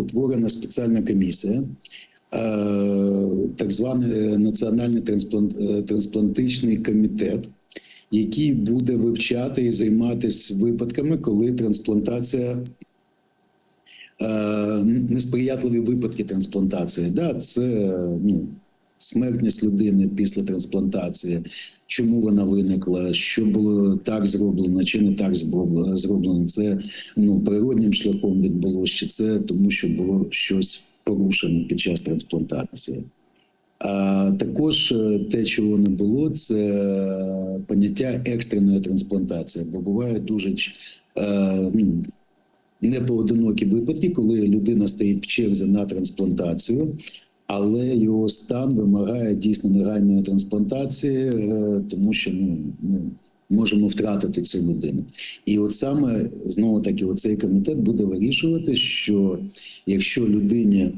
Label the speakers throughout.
Speaker 1: утворена спеціальна комісія, е, так званий е, Національний е, трансплантичний комітет, який буде вивчати і займатися випадками, коли трансплантація. Несприятливі випадки трансплантації. Да, це ну, смертність людини після трансплантації, чому вона виникла, що було так зроблено, чи не так зробл- зроблено. Це ну, природнім шляхом відбулося, чи це тому, що було щось порушено під час трансплантації. А також е, те, чого не було, це поняття екстреної трансплантації, бо буває дуже е, ну, непоодинокі випадки, коли людина стоїть в черзі на трансплантацію, але його стан вимагає дійсно негайної трансплантації, е, тому що ну, можемо втратити цю людину. І от саме знову таки, оцей комітет буде вирішувати, що якщо людині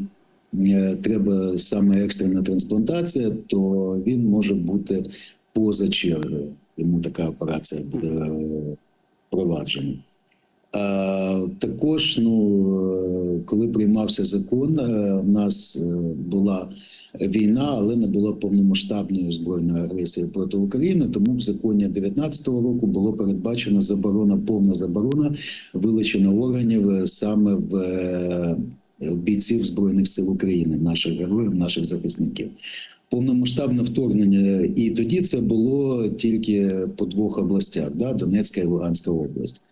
Speaker 1: е, треба саме екстрена трансплантація, то він може бути поза чергою. Йому така операція буде е, впроваджена. А, також, ну, коли приймався закон, е, в нас е, була війна, але не було повномасштабної збройної агресії проти України. Тому в законі 19-го року було передбачено заборона, повна заборона вилучення органів е, саме в бійців збройних сил України, наших героїв, наших захисників. Повномасштабне вторгнення, і тоді це було тільки по двох областях: да, Донецька і Луганська область.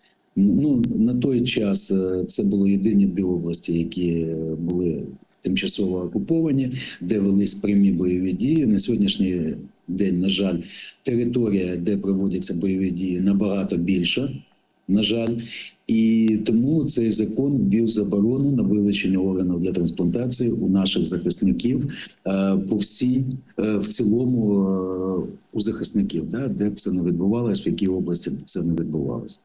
Speaker 1: Ну на той час е, це були єдині дві області, які були тимчасово окуповані, де велись прямі бойові дії. На сьогоднішній день, на жаль, територія, де проводяться бойові дії, набагато більша. На жаль, і тому цей закон ввів заборону на вилучення органів для трансплантації у наших захисників е, по всій е, в цілому у захисників, да, де б це не відбувалось, в якій області б це не відбувалося.